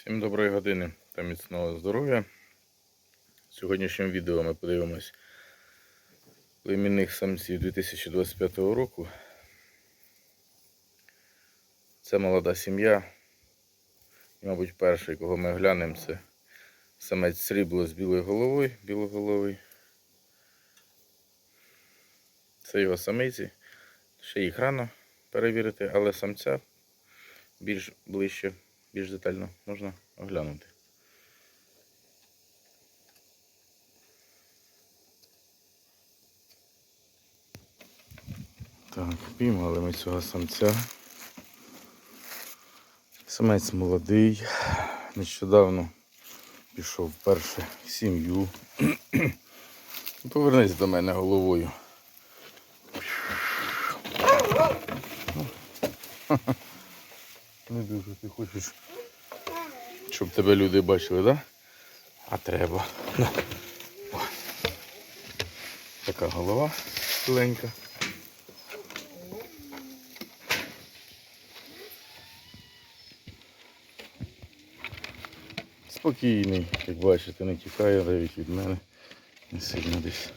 Всім доброї години та міцного здоров'я. В сьогоднішньому відео ми подивимось племінних самців 2025 року. Це молода сім'я. І, мабуть, перший, кого ми оглянемо, це самець срібло з білою головою, білоголовий. Це його самиці. Ще їх рано перевірити, але самця більш ближче більш детально можна оглянути. Так, піймали ми цього самця. Самець молодий. Нещодавно пішов вперше в сім'ю. Повернись до мене головою. Не дуже ти хочеш, щоб тебе люди бачили, так? Да? А треба. Така голова ціленька. Спокійний, як бачите, не тікає навіть від мене. Не сильно десь.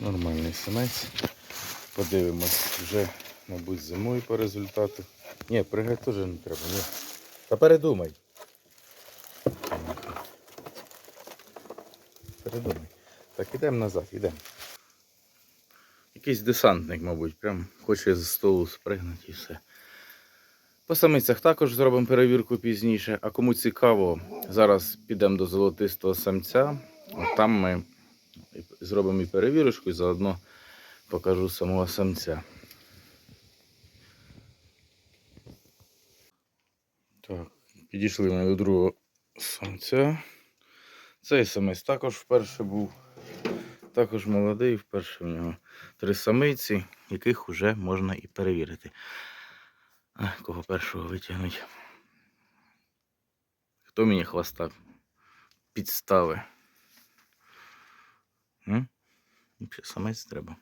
Нормальний самець. Подивимось вже, мабуть, зимою по результату. Ні, пригати теж не треба, ні. Та передумай. Передумай. Так, ідемо назад, ідемо. Якийсь десантник, мабуть, прям хоче з столу спригнути і все. По самицях також зробимо перевірку пізніше. А кому цікаво, зараз підемо до золотистого самця. От там ми зробимо і перевірочку, і заодно покажу самого самця. Так, підійшли ми до другого самця. Цей самець також вперше був. Також молодий, вперше в нього три самиці, яких вже можна і перевірити. Кого першого витягнуть? Хто мені хвоста підстави? Самець треба.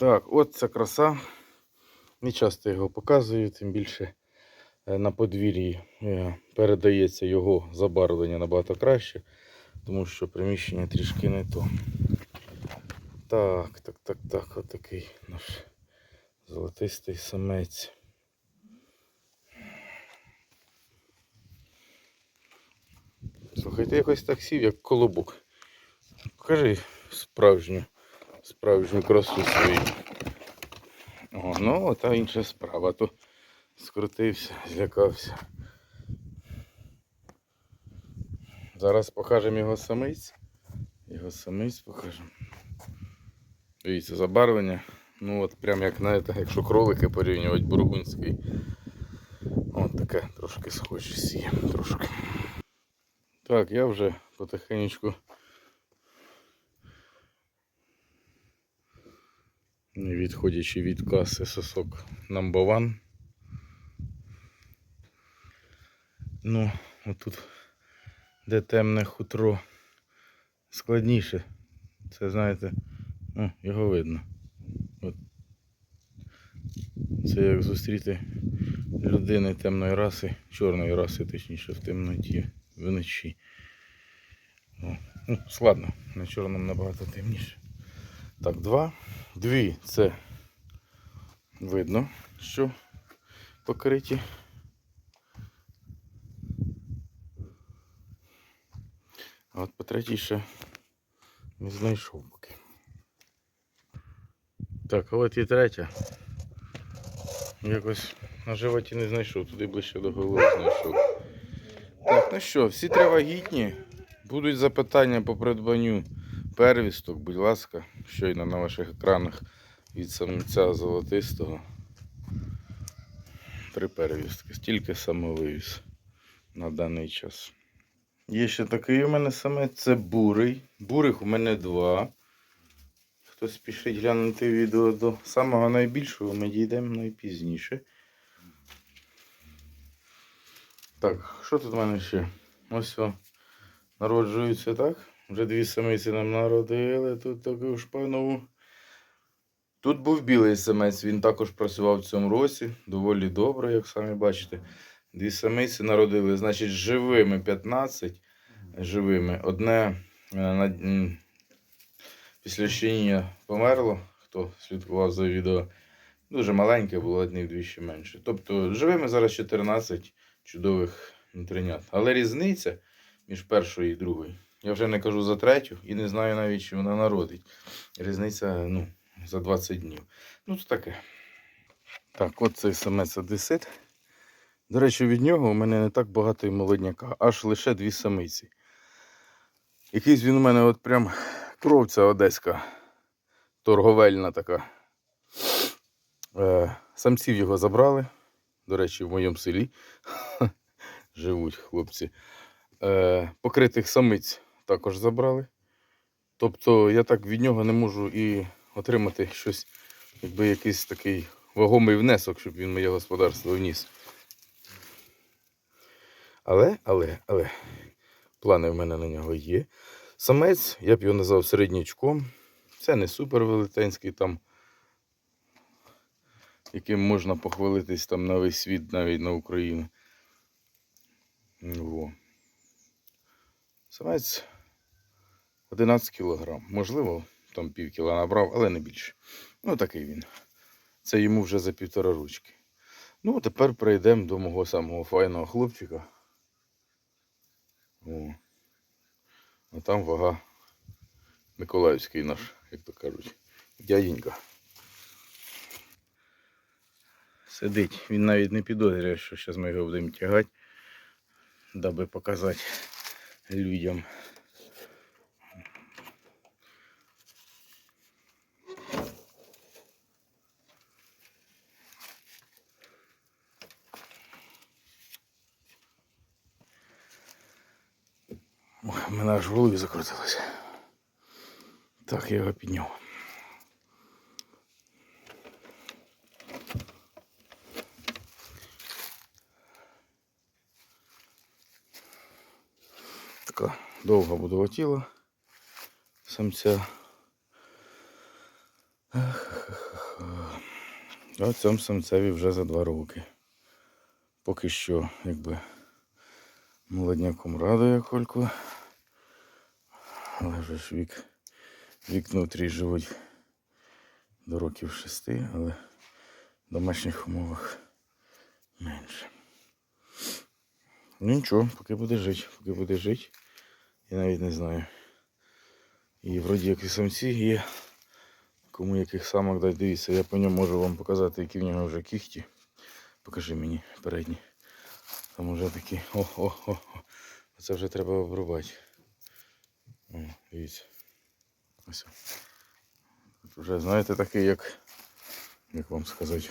Так, от ця краса. Не часто його показую, тим більше е, на подвір'ї е, передається його забарвлення набагато краще, тому що приміщення трішки не то. Так, так, так, так, отакий наш золотистий самець. Слухайте, якось так сів, як колобок. Покажи справжню, справжню красу свою. О, ну, та інша справа. То скрутився, злякався. Зараз покажемо його самиць. Його самиць покажемо. Дивіться, забарвлення. Ну от прям як знаєте, якщо кролики порівнювати бургундський. От таке трошки схожість є. Трошки. Так, я вже потихенечку відходячи від каси сосок one. Ну, отут, де темне хутро складніше. Це знаєте, о, його видно. От. Це як зустріти людини темної раси, чорної раси, точніше, в темноті вночі. Ну, складно, на чорному набагато темніше. Так, два. Дві це видно, що покриті. А от по третій ще не знайшов поки. Так, а от і третя. Якось на животі не знайшов, туди ближче до голови знайшов. Так, ну що, всі три вагітні. Будуть запитання по придбанню первісток, будь ласка, щойно на ваших екранах від самця золотистого. Три первістки. Стільки самовивіз на даний час. Є ще такий у мене самець, це бурий. Бурих у мене два. Хто спішить глянути відео до самого найбільшого, ми дійдемо найпізніше. Так, що тут в мене ще? Ось о, народжуються так. Вже дві самиці нам народили тут таку шпанову. Тут був білий самець, він також працював в цьому році, доволі добре, як самі бачите. Дві самиці народили, значить, живими 15, живими. Одне е, на, після щеніння померло, хто слідкував за відео. Дуже маленьке було, одні вдвічі менше. Тобто живими зараз 14 чудових нутринят. Але різниця між першою і другою. Я вже не кажу за третю і не знаю навіть, чи вона народить. Різниця ну, за 20 днів. Ну, це таке. Так, от цей самець одесит. До речі, від нього у мене не так багато і молодняка, аж лише дві самиці. Якийсь він у мене от прям кровця одеська, торговельна така. Е, самців його забрали. До речі, в моєму селі живуть хлопці. Е, покритих самиць також забрали. Тобто я так від нього не можу і отримати щось, якби якийсь такий вагомий внесок, щоб він моє господарство вніс. Але, але, але, плани в мене на нього є. Самець, я б його назвав середнячком. Це не супер велетенський там, яким можна похвалитись там на весь світ, навіть на Україну. Во. Самець 11 кілограм. Можливо, там пів кіла набрав, але не більше. Ну, такий він. Це йому вже за півтора ручки. Ну, тепер перейдемо до мого самого файного хлопчика. О. А там вага Миколаївський наш, як то кажуть. Дяденька. Сидить. Він навіть не підозрює, що зараз ми його будемо тягати, даби показати людям. Мене аж в голові закрутилося. Так, я його підняв. Така довга будова тіла самця. А цьому самцеві вже за два роки. Поки що, якби молодняком радує кольку. Але вже ж вік, вік внутрі живуть до років шести, але в домашніх умовах менше. Ну нічого, поки буде жити, поки буде жити. Я навіть не знаю. І вроді як і самці є. Кому яких самок дать, дивіться, я по ньому можу вам показати, які в нього вже кіхті. Покажи мені передні. Там вже такі. О-о-о. Це вже треба обрубати. Дивіться. Ось. Тут вже, знаєте, такий, як. Як вам сказати.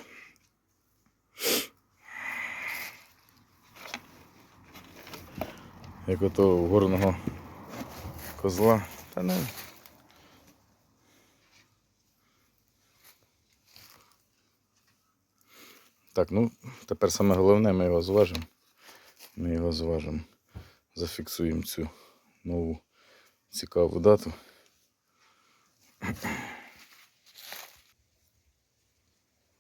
Як ото горного козла. Та ну. Так, ну тепер саме головне ми його зважимо. Ми його зважимо. Зафіксуємо цю нову цікаву дату.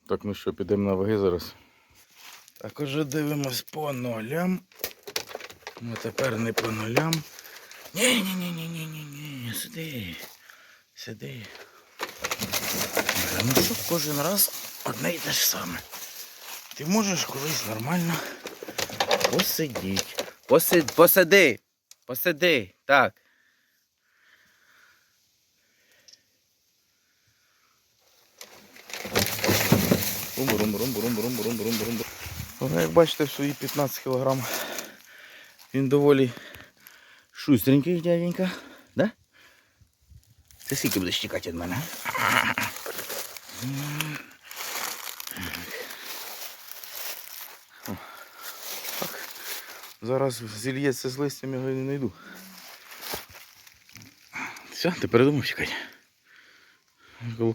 Так, ну що, підемо на ваги зараз. Так, уже дивимось по нулям. Ну тепер не по нулям. ні ні ні ні ні ні ні сиди. Сиди. Ну що, кожен раз одне й те ж саме. Ти можеш колись нормально посидіть. Посиди, посиди. Посиди. Так. Бум-бум-бум-бум-бум-бум-бум-бум-бум. Ну, як бачите, в свої 15 кг він доволі шустренький, дяденька. Да? Ти скільки будеш тікати від мене? Так. Зараз зільється з листям його не знайду. Все, ти передумав тікати.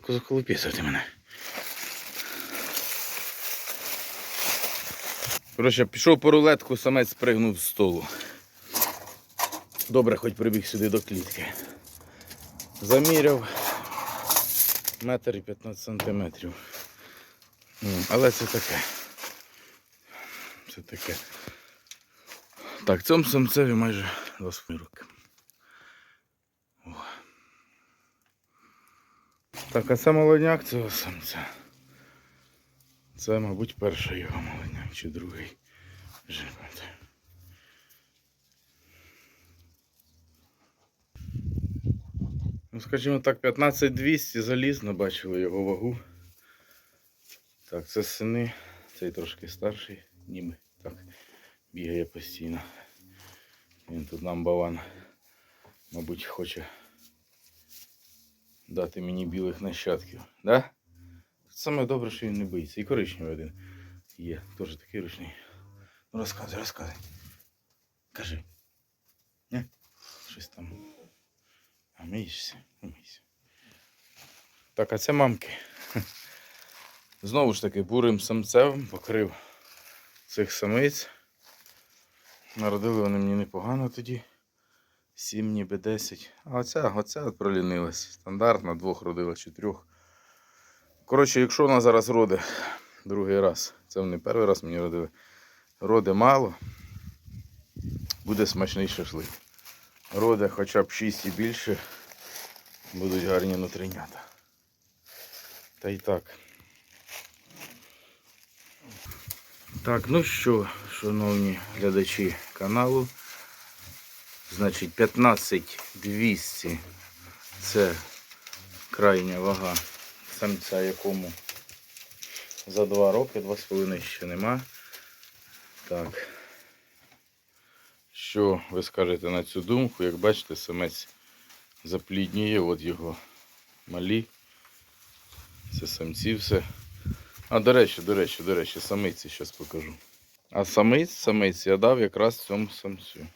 Заколопісив ти мене. Коротше, пішов по рулетку, самець спригнув з столу. Добре, хоч прибіг сюди до клітки. Заміряв метр і 15 сантиметрів. Ну, Але це таке. Це таке. Так, цьому самцеві майже 2,5 роки. О. Так, а це молодняк цього самця. Це, мабуть, перший його молодняк чи другий. Вже. Ну, скажімо так, 15200 залізно бачили його вагу. Так, це сини, цей трошки старший, ніби так бігає постійно. Він тут нам балан, мабуть, хоче дати мені білих нащадків. Да? Саме добре, що він не боїться. І коричневий один є, теж такий ручний. Ну розказуй, розказуй. Кажи. Не? Щось там. А миєшся, умийся. Так, а це мамки. Знову ж таки, бурим самцем покрив цих самиць. Народили вони мені непогано тоді. Сім, ніби 10. А оця, оця пролінилась. Стандартна, двох родила чи трьох. Коротше, якщо вона зараз роде другий раз, це вони перший раз мені родили. Роде мало, буде смачний шашлик. Роде хоча б 6 і більше, будуть гарні нутринята. Та й так. Так, ну що, шановні глядачі каналу. Значить, 15200 це крайня вага самця, якому за 2 роки, 2,5 ще нема. Так. Що ви скажете на цю думку? Як бачите, самець заплідніє, от його малі. Це самці все. А, до речі, до речі, до речі, самиці зараз покажу. А самиць, самиць я дав якраз цьому самцю.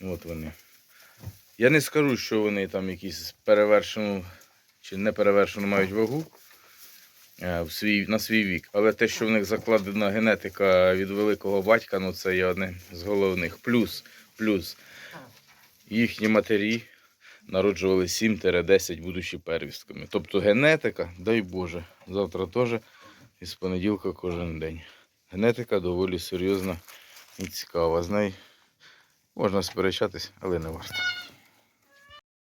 От вони. Я не скажу, що вони там якісь перевершену чи не перевершену мають вагу е, в свій, на свій вік. Але те, що в них закладена генетика від великого батька, ну це є одне з головних. Плюс, плюс їхні матері народжували 7-10, будучи первістками. Тобто генетика, дай Боже, завтра теж і з понеділка кожен день. Генетика доволі серйозна і цікава. З нею можна сперечатись, але не варто.